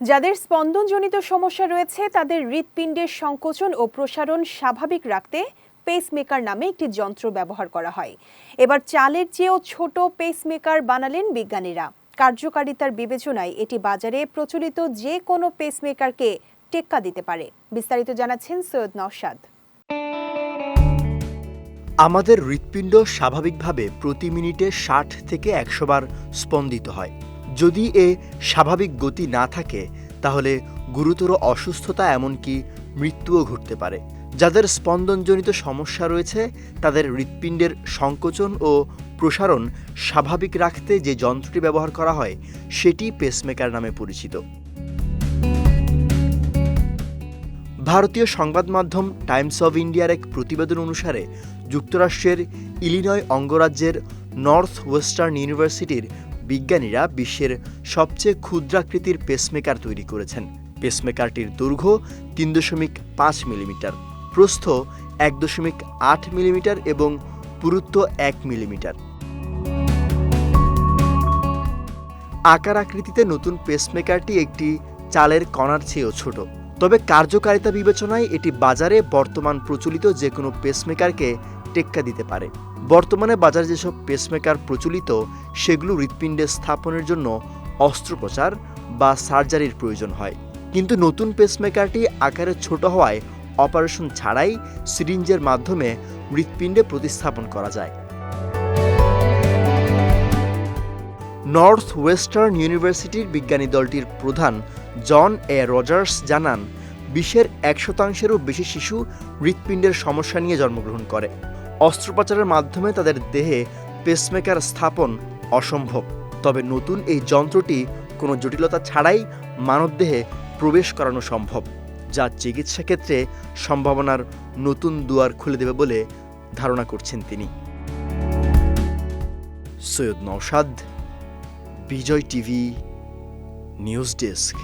যাদের স্পন্দনজনিত সমস্যা রয়েছে, তাদের হৃৎপিণ্ডের সংকোচন ও প্রসারণ স্বাভাবিক রাখতে পেসমেকার নামে একটি যন্ত্র ব্যবহার করা হয়। এবার চালের চেয়েও ছোট পেসমেকার বানালেন বিজ্ঞানীরা। কার্যকারিতার বিবেচনায় এটি বাজারে প্রচলিত যে কোনো পেসমেকারকে টেক্কা দিতে পারে। বিস্তারিত জানাচ্ছেন সৈয়দ নওশাদ। আমাদের হৃৎপিণ্ড স্বাভাবিকভাবে প্রতি মিনিটে ষাট থেকে একশো বার স্পন্দিত হয়। যদি এ স্বাভাবিক গতি না থাকে, তাহলে গুরুতর অসুস্থতা এমনকি মৃত্যুও ঘটতে পারে। যাদের স্পন্দনজনিত সমস্যা রয়েছে, তাদের হৃৎপিণ্ডের সংকোচন ও প্রসারণ স্বাভাবিক রাখতে যে যন্ত্রটি ব্যবহার করা হয়, সেটি পেসমেকার নামে পরিচিত। ভারতীয় সংবাদ মাধ্যম টাইমস অব ইন্ডিয়ার এক প্রতিবেদন অনুসারে, যুক্তরাষ্ট্রের ইলিনয় অঙ্গরাজ্যের নর্থ ওয়েস্টার্ন ইউনিভার্সিটির বিজ্ঞানীরা বিশ্বের সবচেয়ে ক্ষুদ্রাকৃতির পেসমেকার তৈরি করেছেন। পেসমেকারটির দৈর্ঘ্য তিন দশমিক পাঁচ মিলিমিটার, প্রস্থ এক দশমিক আট মিলিমিটার এবং পুরুত্ব এক মিলিমিটার। আকার আকৃতিতে নতুন পেসমেকারটি একটি চালের কণার চেয়েও ছোট। তবে কার্যকারিতা বিবেচনায় এটি বাজারে বর্তমান প্রচলিত যে কোনো পেসমেকারকে টেক্কা দিতে পারে। বর্তমানে বাজারে যেসব পেসমেকার প্রচলিত, সেগুলো হৃৎপিণ্ডে স্থাপনের জন্য অস্ত্রোপচার বা সার্জারির প্রয়োজন হয়। কিন্তু নতুন পেসমেকারটি আকারে ছোট হওয়ায় অপারেশন ছাড়াই সিরিঞ্জের মাধ্যমে হৃৎপিণ্ডে প্রতিস্থাপন করা যায়। নর্থ ওয়েস্টার্ন ইউনিভার্সিটির বিজ্ঞানী দলটির প্রধান জন এ রজার্স জানান বিশ্বের এক শতাংশেরও বেশি শিশু হৃৎপিণ্ডের সমস্যা নিয়ে জন্মগ্রহণ করে। অস্ত্রোপচারের মাধ্যমে তাদের দেহে পেসমেকার স্থাপন অসম্ভব। তবে নতুন এই যন্ত্রটি কোনো জটিলতা ছাড়াই মানবদেহে প্রবেশ করানো সম্ভব, যা চিকিৎসা ক্ষেত্রে সম্ভাবনার নতুন দুয়ার খুলে দেবে বলে ধারণা করছেন তিনি। Syed Naushad Bijoy TV, news desk.